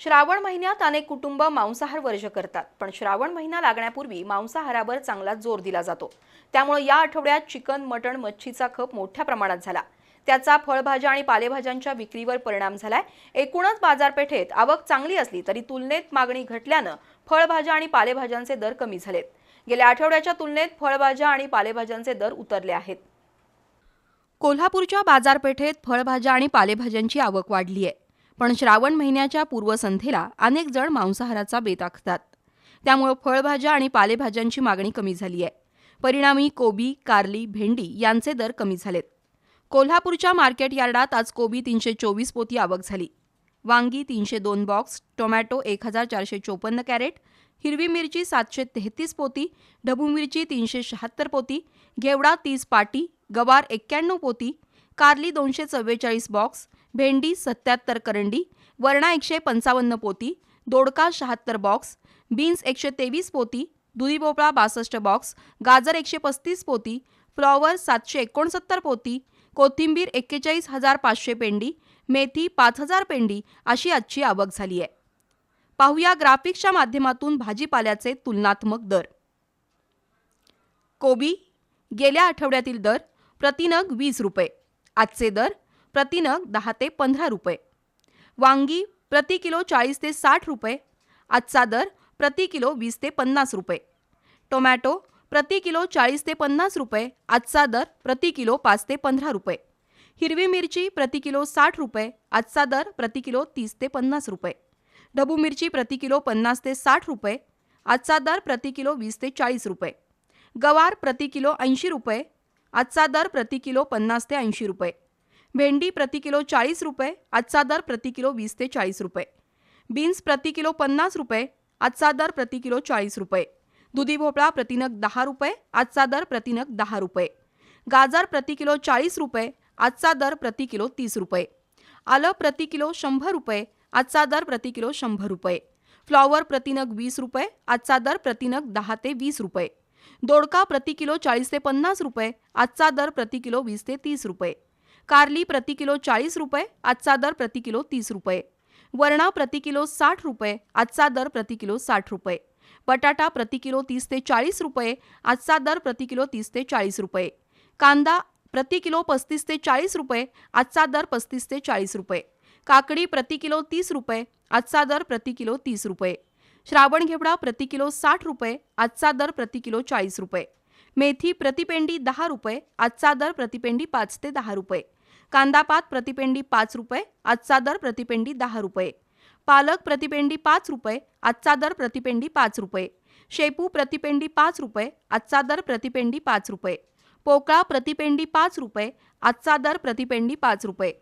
श्रावण महिन्यात अनेक कुटुंब मांसाहार वर्ज करतात पण श्रावण महिना लागण्यापूर्वी मांसाहारावर चांगला जोर दिला जातो. त्यामुळे या आठवड्यात चिकन मटण मच्छीचा खप मोठ्या प्रमाणात झाला. त्याचा फळभाज्या आणि पालेभाज्यांच्या विक्रीवर परिणाम झालाय. एकूणच बाजारपेठेत आवक चांगली असली तरी तुलनेत मागणी घटल्यानं फळभाज्या आणि पालेभाज्यांचे दर कमी झालेत. गेल्या आठवड्याच्या तुलनेत फळभाज्या आणि पालेभाज्यांचे दर उतरले आहेत. कोल्हापूरच्या बाजारपेठेत फळभाज्या आणि पालेभाज्यांची आवक वाढली आहे पण श्रावण महिन्याच्या पूर्वसंध्येला अनेक जण मांसाहाराचा बेत आखतात. त्यामुळं फळभाज्या आणि पालेभाज्यांची मागणी कमी झाली आहे. परिणामी कोबी कारली भेंडी यांचे दर कमी झालेत. कोल्हापूरच्या मार्केट यार्डात आज कोबी तीनशे चोवीस पोती आवक झाली. वांगी तीनशे दोन बॉक्स टोमॅटो एक हजार चारशे चोपन्न कॅरेट हिरवी मिरची सातशे तेहतीस पोती ढबू मिरची तीनशे शहात्तर पोती घेवडा तीस पाटी गवार एक्क्याण्णव पोती कारली दोनशे चव्वेचाळीस बॉक्स भेंडी सत्याहत्तर करंडी वरणा एकशे पंचावन्न पोती दोडका शहात्तर बॉक्स बीन्स एकशे तेवीस पोती दुधी भोपळा बासष्ट बॉक्स गाजर एकशे पस्तीस पोती फ्लॉवर सातशे एकोणसत्तर पोती कोथिंबीर एक्केचाळीस हजार पाचशे पेंडी मेथी पाच हजार पेंडी अशी आजची आवक झाली आहे. पाहूया ग्राफिक्सच्या माध्यमातून भाजीपाल्याचे तुलनात्मक दर. कोबी गेल्या आठवड्यातील दर प्रतिनग वीस रुपये. आजचे दर प्रतिनग दहा ते पंधरा रुपये. वांगी प्रति किलो चाळीस ते साठ रुपये. आजचा दर प्रति किलो वीस ते पन्नास रुपये. टोमॅटो प्रति किलो चाळीस ते पन्नास रुपये. आजचा दर प्रति किलो पाच ते पंधरा रुपये. हिरवी मिरची प्रति किलो साठ रुपये. आजचा दर प्रति किलो तीस ते पन्नास रुपये. ढबू मिरची प्रति किलो पन्नास ते साठ रुपये. आजचा दर प्रति किलो वीस ते चाळीस रुपये. गवार प्रति किलो ऐंशी रुपये. आजचा दर प्रति किलो पन्नास ते ऐंशी रुपये. भेंडी प्रति किलो चाळीस रुपये आजचा दर प्रति किलो वीस ते चाळीस रुपये. बीन्स प्रति किलो पन्नास रुपये आजचा दर प्रति किलो चाळीस रुपये. दुधी भोपळा प्रतिनग दहा रुपये आजचा दर प्रतिनग दहा रुपये. गाजर प्रति किलो चाळीस रुपये आजचा दर प्रति किलो तीस रुपये. आलं प्रति किलो शंभर रुपये आजचा दर प्रति किलो शंभर रुपये. फ्लॉवर प्रतिनग वीस रुपये आजचा दर प्रतिनग दहा ते वीस रुपये. दोडका प्रति किलो चाळीस ते पन्नास रुपये आजचा दर प्रति किलो वीस ते तीस रुपये कारली प्रति किलो चाळीस रुपये आजचा दर प्रति किलो तीस रुपये वरणा प्रति किलो साठ रुपये आजचा दर प्रति किलो साठ रुपये बटाटा प्रति किलो तीस ते चाळीस रुपये आजचा दर प्रति किलो तीस ते चाळीस रुपये कांदा प्रति किलो पस्तीस ते चाळीस रुपये आजचा दर पस्तीस ते चाळीस रुपये काकडी प्रति किलो तीस रुपये आजचा दर प्रति किलो तीस रुपये श्रावण घेवडा प्रति किलो साठ रुपये आजचा दर प्रति किलो चाळीस रुपये मेथी प्रतिपेंडी दहा रुपये आजचा दर प्रतिपेंडी पाच ते दहा रुपये कांदापात प्रतिपेंडी पाच रुपये आजचा दर प्रतिपेंडी दहा रुपये पालक प्रतिपेंडी पाच रुपये आजचा दर प्रतिपेंडी पाच रुपये शेपू प्रतिपेंडी पाच रुपये आजचा दर प्रतिपेंडी पाच रुपये पोकळा प्रतिपेंडी पाच रुपये आजचा दर प्रतिपेंडी पाच रुपये